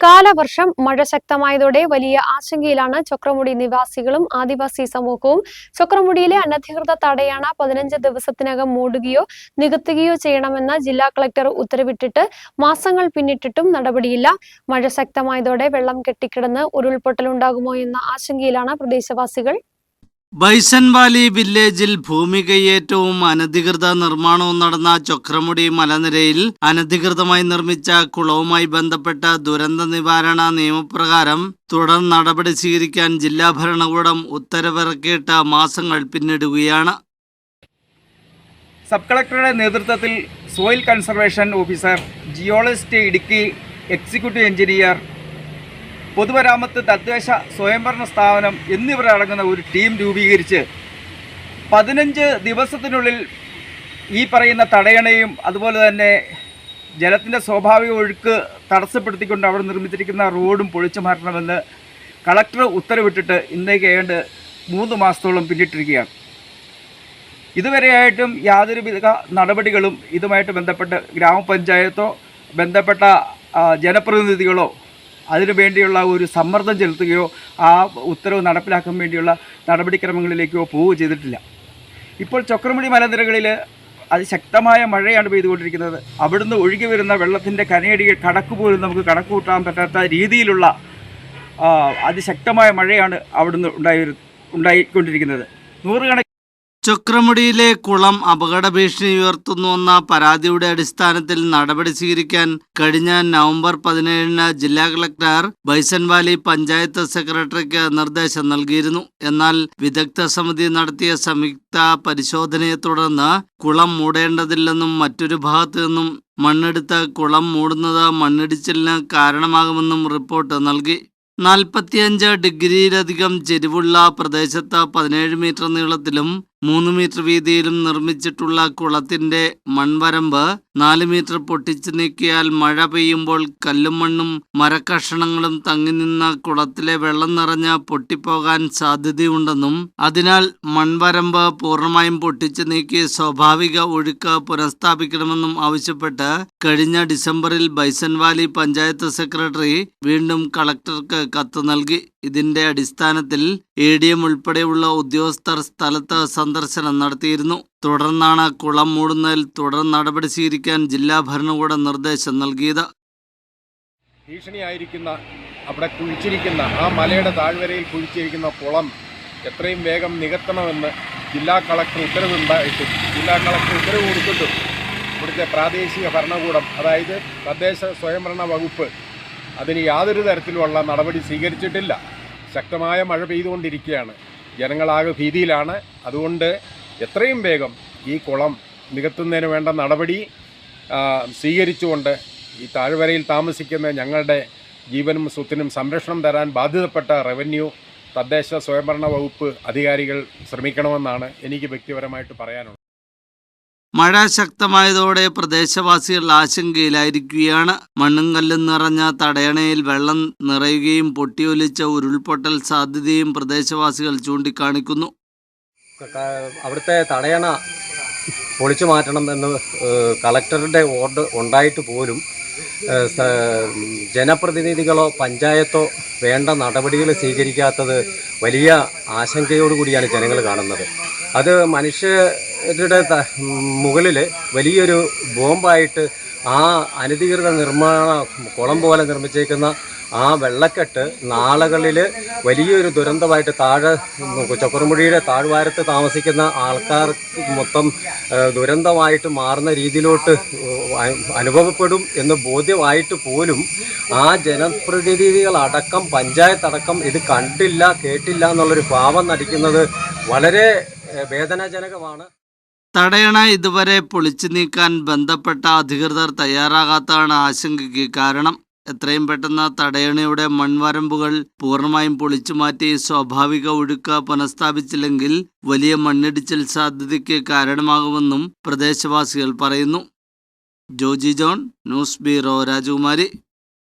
കാലവർഷം മഴ ശക്തമായതോടെ വലിയ ആശങ്കയിലാണ് ചക്രമുടി നിവാസികളും ആദിവാസി സമൂഹവും. ചക്രമുടിയിലെ അനധികൃത തടയണ പതിനഞ്ച് ദിവസത്തിനകം മൂടുകയോ നികത്തുകയോ ചെയ്യണമെന്ന് ജില്ലാ കളക്ടർ ഉത്തരവിട്ടിട്ട് മാസങ്ങൾ പിന്നിട്ടിട്ടും നടപടിയില്ല. മഴ ശക്തമായതോടെ വെള്ളം കെട്ടിക്കിടന്ന് ഉരുൾപൊട്ടലുണ്ടാകുമോ എന്ന ആശങ്കയിലാണ് പ്രദേശവാസികൾ. ബൈസൺ വാലി വില്ലേജിൽ ഭൂമി കയ്യേറ്റവും അനധികൃത നിർമ്മാണവും നടന്ന ചൊക്രമുടി മലനിരയിൽ അനധികൃതമായി നിർമ്മിച്ച കുളവുമായി ബന്ധപ്പെട്ട ദുരന്ത നിവാരണ നിയമപ്രകാരം തുടർ നടപടി സ്വീകരിക്കാൻ ജില്ലാ ഭരണകൂടം ഉത്തരവിറക്കിയിട്ട മാസങ്ങൾ പിന്നിടുകയാണ്. സബ് കളക്ടറുടെ നേതൃത്വത്തിൽ soil conservation officer geologist Idukki executive engineer പൊതുമരാമത്ത് തദ്ദേശ സ്വയംഭരണ സ്ഥാപനം എന്നിവരടങ്ങുന്ന ഒരു ടീം രൂപീകരിച്ച് പതിനഞ്ച് ദിവസത്തിനുള്ളിൽ ഈ പറയുന്ന തടയണയും അതുപോലെ തന്നെ ജലത്തിന്റെ സ്വാഭാവിക ഒഴുക്ക് തടസ്സപ്പെടുത്തിക്കൊണ്ട് അവിടെ നിർമ്മിച്ചിരിക്കുന്ന റോഡും പൊളിച്ചു മാറ്റണമെന്ന് കളക്ടർ ഉത്തരവിട്ടിട്ട് ഇന്നേക്ക് ഏതാണ്ട് മൂന്ന് മാസത്തോളം പിന്നിട്ടിരിക്കുകയാണ്. ഇതുവരെയായിട്ടും യാതൊരു വിധ നടപടികളും ഇതുമായിട്ട് ബന്ധപ്പെട്ട് ഗ്രാമപഞ്ചായത്തോ ബന്ധപ്പെട്ട ജനപ്രതിനിധികളോ അതിനു വേണ്ടിയുള്ള ഒരു സമ്മർദ്ദം ചെലുത്തുകയോ ആ ഉത്തരവ് നടപ്പിലാക്കാൻ വേണ്ടിയുള്ള നടപടിക്രമങ്ങളിലേക്കോ പോവുകയോ ചെയ്തിട്ടില്ല. ഇപ്പോൾ ചക്രമുടി മലനിരകളിൽ അതിശക്തമായ മഴയാണ് പെയ്തുകൊണ്ടിരിക്കുന്നത്. അവിടുന്ന് ഒഴുകി വരുന്ന വെള്ളത്തിന്റെ കനയടികൾ കടക്ക് പോലും നമുക്ക് കണക്ക് കൂട്ടാൻ പറ്റാത്ത രീതിയിലുള്ള അതിശക്തമായ മഴയാണ് അവിടുന്ന് ഉണ്ടായി ഉണ്ടായിക്കൊണ്ടിരിക്കുന്നത്. നൂറുകണക്കിന് ചൊക്രമുടിയിലെ കുളം അപകട ഭീഷണി ഉയർത്തുന്നുവെന്ന പരാതിയുടെ അടിസ്ഥാനത്തിൽ നടപടി സ്വീകരിക്കാൻ കഴിഞ്ഞ നവംബർ പതിനേഴിന് ജില്ലാ കളക്ടർ ബൈസൻവാലി പഞ്ചായത്ത് സെക്രട്ടറിക്ക് നിർദ്ദേശം നൽകിയിരുന്നു. എന്നാൽ വിദഗ്ധ സമിതി നടത്തിയ സംയുക്ത പരിശോധനയെ തുടർന്ന് കുളം മൂടേണ്ടതില്ലെന്നും മറ്റൊരു ഭാഗത്തു നിന്നും മണ്ണെടുത്ത് കുളം മൂടുന്നത് മണ്ണിടിച്ചിലിന് കാരണമാകുമെന്നും റിപ്പോർട്ട് നൽകി. നാൽപ്പത്തിയഞ്ച് ഡിഗ്രിയിലധികം ചെരിവുള്ള പ്രദേശത്ത് പതിനേഴ് മീറ്റർ നീളത്തിലും മൂന്ന് മീറ്റർ വീതിയിലും നിർമ്മിച്ചിട്ടുള്ള കുളത്തിന്റെ മൺവരമ്പ് നാല് മീറ്റർ പൊട്ടിച്ചു നീക്കിയാൽ മഴ പെയ്യുമ്പോൾ കല്ലും മണ്ണും മരക്കഷണങ്ങളും തങ്ങി നിന്ന കുളത്തിലെ വെള്ളം നിറഞ്ഞ് പൊട്ടിപ്പോകാൻ സാധ്യതയുണ്ടെന്നും അതിനാൽ മൺവരമ്പ് പൂർണമായും പൊട്ടിച്ചു നീക്കി സ്വാഭാവിക ഒഴുക്ക് പുനഃസ്ഥാപിക്കണമെന്നും ആവശ്യപ്പെട്ട് കഴിഞ്ഞ ഡിസംബറിൽ ബൈസൺ വാലി പഞ്ചായത്ത് സെക്രട്ടറി വീണ്ടും കളക്ടർക്ക് കത്ത് നൽകി. ഇതിന്റെ അടിസ്ഥാനത്തിൽ എ ഡി എം ഉൾപ്പെടെയുള്ള ഉദ്യോഗസ്ഥർ സ്ഥലത്ത് സന്ദർശനം നടത്തിയിരുന്നു. തുടർന്നാണ് കുളം മൂടുന്നതിൽ തുടർ നടപടി സ്വീകരിക്കാൻ ജില്ലാ ഭരണകൂടം നിർദ്ദേശം നൽകിയത്. ഭീഷണിയായിരിക്കുന്ന അവിടെ കുഴിച്ചിരിക്കുന്ന ആ മലയുടെ താഴ്വരയിൽ കുഴിച്ചിരിക്കുന്ന കുളം എത്രയും വേഗം നികത്തണമെന്ന് ജില്ലാ കളക്ടർ ഉത്തരവുണ്ടായിട്ടും ജില്ലാ കളക്ടർ ഉത്തരവ് കൊടുത്തിട്ടും ഇവിടുത്തെ പ്രാദേശിക ഭരണകൂടം അതായത് തദ്ദേശ സ്വയംഭരണ വകുപ്പ് അതിന് യാതൊരു തരത്തിലുമുള്ള നടപടി സ്വീകരിച്ചിട്ടില്ല. ശക്തമായ മഴ പെയ്തുകൊണ്ടിരിക്കുകയാണ്. ജനങ്ങളാകെ ഭീതിയിലാണ്. അതുകൊണ്ട് എത്രയും വേഗം ഈ കുളം നികത്തുന്നതിന് വേണ്ട നടപടി സ്വീകരിച്ചുകൊണ്ട് ഈ താഴ്വരയിൽ താമസിക്കുന്ന ഞങ്ങളുടെ ജീവനും സ്വത്തിനും സംരക്ഷണം തരാൻ ബാധ്യതപ്പെട്ട റവന്യൂ തദ്ദേശ സ്വയംഭരണ വകുപ്പ് അധികാരികൾ ശ്രമിക്കണമെന്നാണ് എനിക്ക് വ്യക്തിപരമായിട്ട് പറയാനുള്ളത്. മഴ ശക്തമായതോടെ പ്രദേശവാസികൾ ആശങ്കയിലായിരിക്കുകയാണ്. മണ്ണും കല്ലും നിറഞ്ഞ തടയണയിൽ വെള്ളം നിറയുകയും പൊട്ടിയൊലിച്ച ഉരുൾപൊട്ടൽ സാധ്യതയും പ്രദേശവാസികൾ ചൂണ്ടിക്കാണിക്കുന്നു. അവിടുത്തെ തടയണ പൊളിച്ചു മാറ്റണം എന്ന് കളക്ടറുടെ ഓർഡർ ഉണ്ടായിട്ട് പോലും ജനപ്രതിനിധികളോ പഞ്ചായത്തോ വേണ്ട നടപടികൾ സ്വീകരിക്കാത്തത് വലിയ ആശങ്കയോടുകൂടിയാണ് ജനങ്ങൾ കാണുന്നത്. അത് മനുഷ്യരുടെ ത- മുകളിൽ വലിയൊരു ബോംബായിട്ട് ആ അനധികൃത നിർമ്മാണ കുളം പോലെ നിർമ്മിച്ചേക്കുന്ന ആ വെള്ളക്കെട്ട് നാളുകളിൽ വലിയൊരു ദുരന്തമായിട്ട് താഴെ ചക്കുറമുഴിയുടെ താഴ്വാരത്ത് താമസിക്കുന്ന ആൾക്കാർ മൊത്തം ദുരന്തമായിട്ട് മാറുന്ന രീതിയിലോട്ട് അനുഭവപ്പെടും എന്ന് ബോധ്യമായിട്ട് പോലും ആ ജനപ്രതിനിധികളടക്കം പഞ്ചായത്ത് അടക്കം ഇത് കണ്ടില്ല കേട്ടില്ല എന്നുള്ളൊരു ഭാവം നടിക്കുന്നത് വളരെ വേദനാജനകമാണ്. തടയണ ഇതുവരെ പൊളിച്ചു നീക്കാൻ ബന്ധപ്പെട്ട അധികൃതർ തയ്യാറാകാത്തതാണ് ആശങ്കയ്ക്ക് കാരണം. എത്രയും പെട്ടെന്ന് തടയണയുടെ മൺവരമ്പുകൾ പൂർണമായും പൊളിച്ചു മാറ്റി സ്വാഭാവിക ഒഴുക്ക് പുനഃസ്ഥാപിച്ചില്ലെങ്കിൽ വലിയ മണ്ണിടിച്ചിൽ സാധ്യതയ്ക്ക് കാരണമാകുമെന്നും പ്രദേശവാസികൾ പറയുന്നു. ജോജി ജോൺ ന്യൂസ് ബ്യൂറോ രാജകുമാരി.